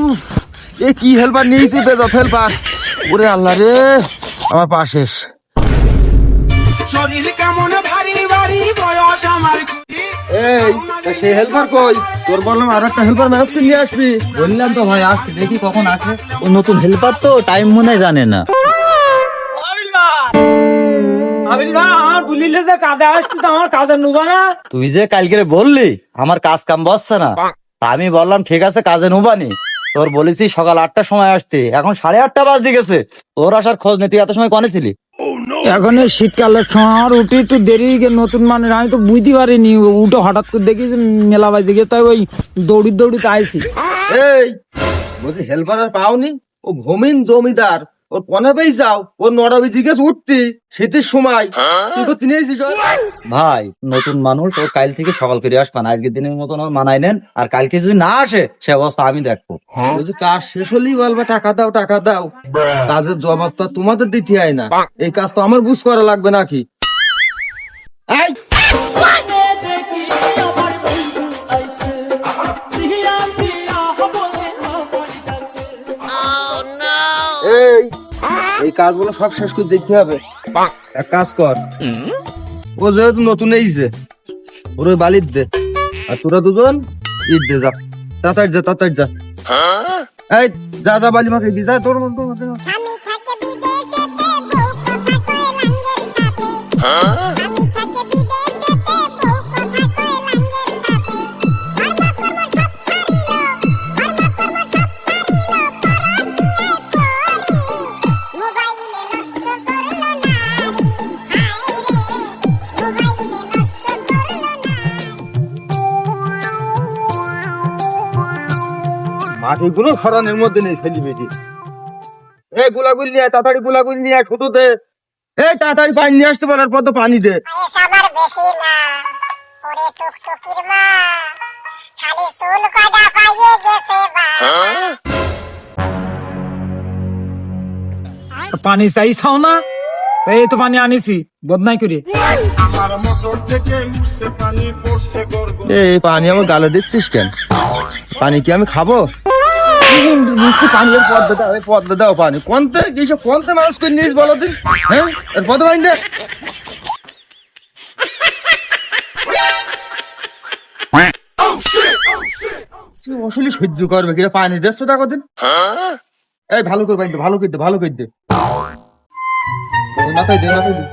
উফ, এ কি হেল্পার নিয়েছি বেজাত হেল্পার ওরে আল্লাহ রে আমার পা শেষ। শরীর কেমন ভারী ভারী বয়স আমার কুড়ি। এই সে হেল্পার কই? তোর বললাম আর একটা হেল্পার ম্যানেজ করে নিয়ে আসবি। বললাম তো ভাই আসতে দেখি কখন আসে। ও নতুন হেল্পার তো টাইম মনে হয় জানে না। আবির ভাই বলিলে যে কাজে আসছি তো আমার কাজে নুবা না। তুই যে কালকে বললি আমার কাজ কাম বসছে না। আমি বললাম ঠিক আছে কাজে নুবানি তোর বলেছি সকাল আটটার সময় আসতে। এখন সাড়ে আটটা বাজতে গেছে। তোর আসার খোঁজ নেই তুই এত সময় কনে ছিলি? এখন এই শীতকালের সময় আমার উঠে একটু দেরি নতুন মানে আমি তো বুঝতে পারিনি। উঠে হঠাৎ করে দেখি যে মেলা বাজে গিয়ে তাই ওই দৌড়ি দৌড়িতে আইছি। এই বলছি হেল্পার আর পাওনি? ও ভূমিন জমিদার। ওর পনে পেয়ে যাও। ও নটা বেজে গেছে উঠতি শীতের সময়। তুই তো তিনি ভাই নতুন মানুষ ও কাল থেকে সকাল করে আসবান আজকের দিনের মতন ওর মানাই নেন আর কালকে যদি না আসে সে অবস্থা আমি দেখব। বলছি কাজ শেষ হলেই বলবা টাকা দাও টাকা দাও। কাজের জবাব তো তোমাদের দিতে হয় না। এই কাজ তো আমার বুঝ করা লাগবে নাকি? কাজগুলো সব শেষ করে দেখতে হবে। এক কাজ কর। ও যেহেতু নতুন এইছে ওর ওই বালির দে। আর তোরা দুজন ঈদ দে যা। তাড়াতাড়ি যা তাড়াতাড়ি যা। এই যা যা বালি মাকে দি যা তোর তোর- সরানোর মধ্যে নেই এই গুলাগুলি নিয়ে তাড়াতাড়ি গুলাগুলি নিয়ে দে এই তাড়াতাড়ি পানি নিয়ে আসতে বলার পর তো পানি দে। আমার বেশি না ওরে টুকটুকির মা খালি চুল কয়টা পাইয়ে গেছে বা। পানি চাইছাও না? এই তো পানি আনিছি বদনাই করি। এই পানি আমার গালে দিচ্ছিস কেন? পানি কি আমি খাব? পানি তুই হ্যাঁ সহ্য করবে কি? পানি দিচ্ছে দেখো দিন। এই, ভালো করে পানি ভালো করে দে, ভালো করে দে। মাথায় দে মাথায় দে।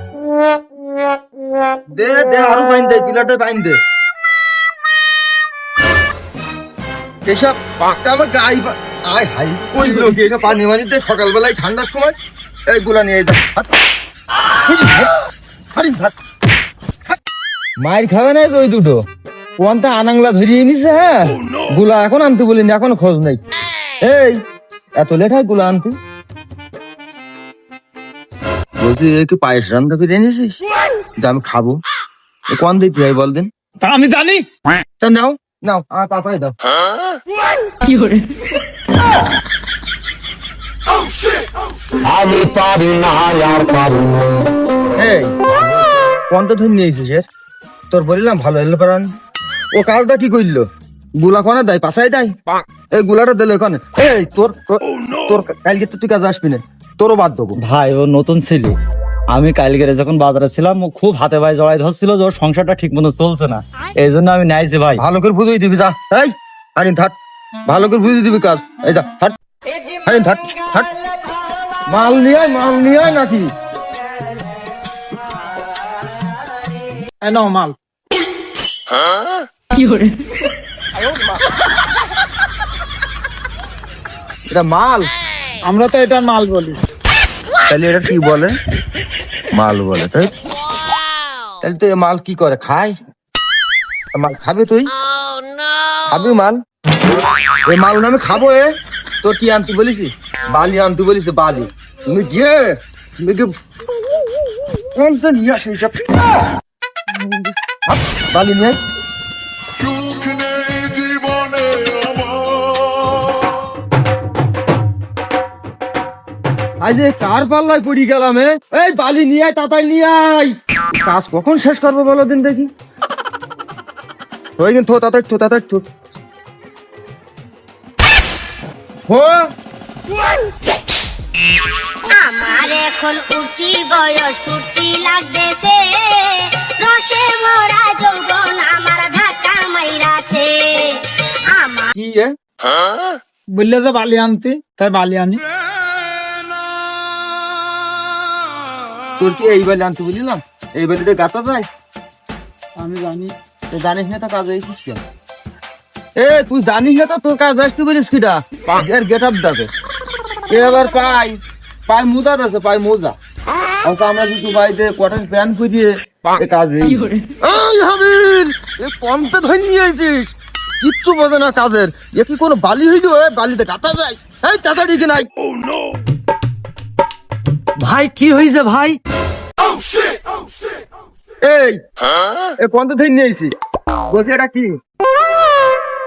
দে দে, আরও পানি দে পিলাতে পানি দে। এসব আমার গাই আয় হাই ওই লোক এসব পানি মানি দে সকালবেলায় ঠান্ডার সময় এই গুলা নিয়ে যা হাট। মায়ের খাবে না ওই দুটো। কোনটা আনাংলা ধরিয়ে নিছে হ্যাঁ? গুলা এখন আনতে বলিনি এখন খোঁজ নাই। এই এত লেট হয়গুলা আনতে? বলছি একটু পায়েস রান্না করে এনেছিস? যে আমি খাব। কোন দিতে হয় বল দিন? তা আমি জানি। তা নাও। নাও আমার পাপাই দাও। এই পন্ত ধরে নিয়েছিস এর? তোর বললাম ভালো এলো পারান ও কাজটা কি করলগুলা কোনে দেয়? পাশাই দেয়? এই গুলাটা দিলে কোনে এই তোর তোর- তোর কালকে তো তুই কাজে আসবি না। তোরও বাদ দেবো। ভাই ও নতুন ছিলি। আমি কালকে যখন বাজারে ছিলাম ও খুব হাতে ভাই জড়াই ধরছিল যে ওর সংসারটা ঠিক মতো চলছে না। এই জন্য আমি নাইছি ভাই। ভালো করে বুঝিয়ে দিবি যা। এই আরে থাক। ভালো করে বুঝিয়ে দিবি কাজ। এই যা হাট। আরে থাক হাট। মাল নিয়ে মাল নিয়ে নাকি। এ নাও মাল। এটা মাল। আমরা তো এটা মাল বলি। তাহলে এটা কি বলে? মাল বলে তাই তাহলে তুই মাল কি করে খায় মাল খাবি তুই? খাবি মাল? এ মাল আমি খাব এ। তোর কি আনতে বলিস বালি আনতে বলিস বালি। তুমি গিয়ে তুমি গিয়ে নিয়ে আসে সব বালি নিয়ে আজ কার পাল্লায় পড়ি গেলাম এই বালি নিয়ে আয় তাতাই নিয়ে আয়। কাজ কখন শেষ করব বলো দিন দেখি। ওই তাতাই তাতাই থো হো? আমার এখন উঠতি বয়স ফুর্তি লাগতেছে। রসে মরা যৌবন আমার ধাক্কা মাইরাছে। আমার কি এ? বললে যে বালি আনতে তাই বালি আনি। তোর কি এই বালি আনতে বলিলাম? এই বালিতে গাতা যায়? আমি জানি। তো জানিস না তো কাজ হয়েছিস কেন? এ তুই জানিস না তো তোর কাজ আসতে বলিস কিটা? এর গেট আপ দাবে এবার পাই পাই মোজা আছে পাই মোজা। আর তো আমরা যদি বাড়িতে কটন প্যান্ট এ কাজে এই হাবিল এ কমতে ধরে নিয়ে আইছিস। কিচ্ছু বোঝে না কাজের। এ কি কোনো বালি হইল এ? বালিতে গাতা যায়। এই তাড়াতাড়ি কি নাই ভাই কি হয়েছে ভাই? এই এ কমতে ধরে নিয়ে আইছিস? বলছি এটা কি?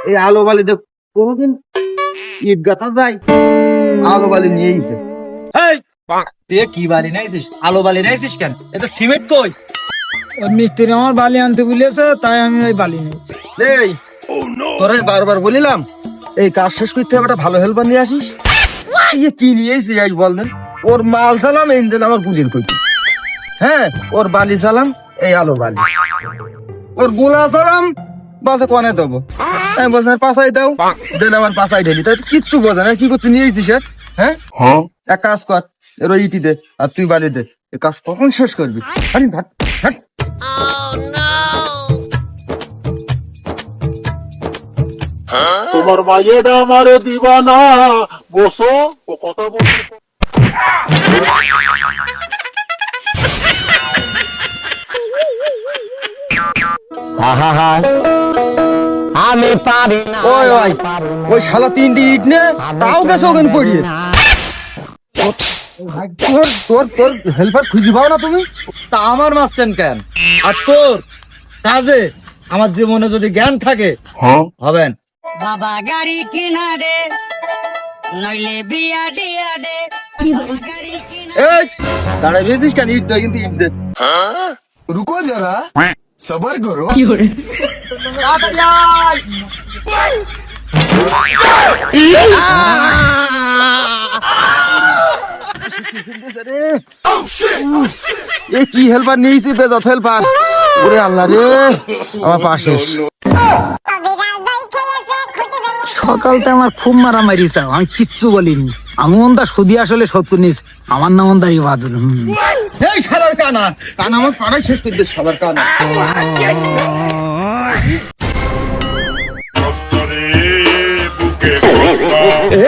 এই আলো বালি দেখ কোনদিন ইট গাতা যায় আলো বালি নিয়ে আইছে। এই তুই কি বালি নাইছিস আলো বালি নাইছিস কেন? এটা সিমেন্ট কই? ওই মিস্ত্রি আমার বালি আনতে বলেছে তাই আমি ওই বালি নিয়েছি এই তোরা বারবার বলিলাম এই কাজ শেষ করতে হবে একটা ভালো হেল্পার নিয়ে আসিস। ইয়ে কি নিয়ে আজ বল দেন ওর মাল চালাম এই দিন আমার গুলির কইতে হ্যাঁ ওর বালি সালাম এই আলো বালি। ওর গোলা চালাম বলতে কনে দেবো? আমি বলছি পাশাই দাও। দিলে আমার পাশাই ঢেলি। তাই তো কিচ্ছু বোঝে না কি করতে নিয়ে এসেছিস এর? হ্যাঁ। এক কাজ কর এর ওই ইটি দে আর তুই বালি দে। এই কাজ কখন শেষ করবি? আরে ভাট ভাট তোমার মাইয়েটা আমারে দিবা না। বসো ও কথা বলতে আমি পারি না ওই ওই। ওই শালা তিনটি ইট নে তাও গেছে ওখানে পড়িয়ে। তোর তোর তোর হেল্পার খুঁজে পাও না তুমি? তা আমার মারছেন কেন? আর তোর কাজে আমার জীবনে যদি জ্ঞান থাকে হবেন। বাবা গাড়ি কিনা দে নইলে বিয়া দিয়া দে। এই দাঁড়াই রয়েছিস কেন? ইট দে কিন্তু ইট দে। রুকো যারা সবার করো। এ কি হেল্পার নিয়েছি বেজাত হেল্পার ওরে আল্লাহ রে আমার পাশে বিরাজ দই খেয়েছে খুঁটি ভেঙে সকালতে আমার খুব মারামারি চাও আমি কিচ্ছু বলিনি। আমি ওনটা সুদি আসলে শোধ নিস আমার নাম ওনদারি বাদুল হুম। এই কানা। কানা আমার পাড়ায় শেষ করে দে কানা।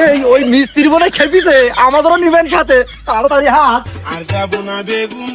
এই ওই মিস্ত্রি বলে খেপিছে। আমাদেরও নিবেন সাথে। তাড়াতাড়ি হাত আর যাব না বেগুন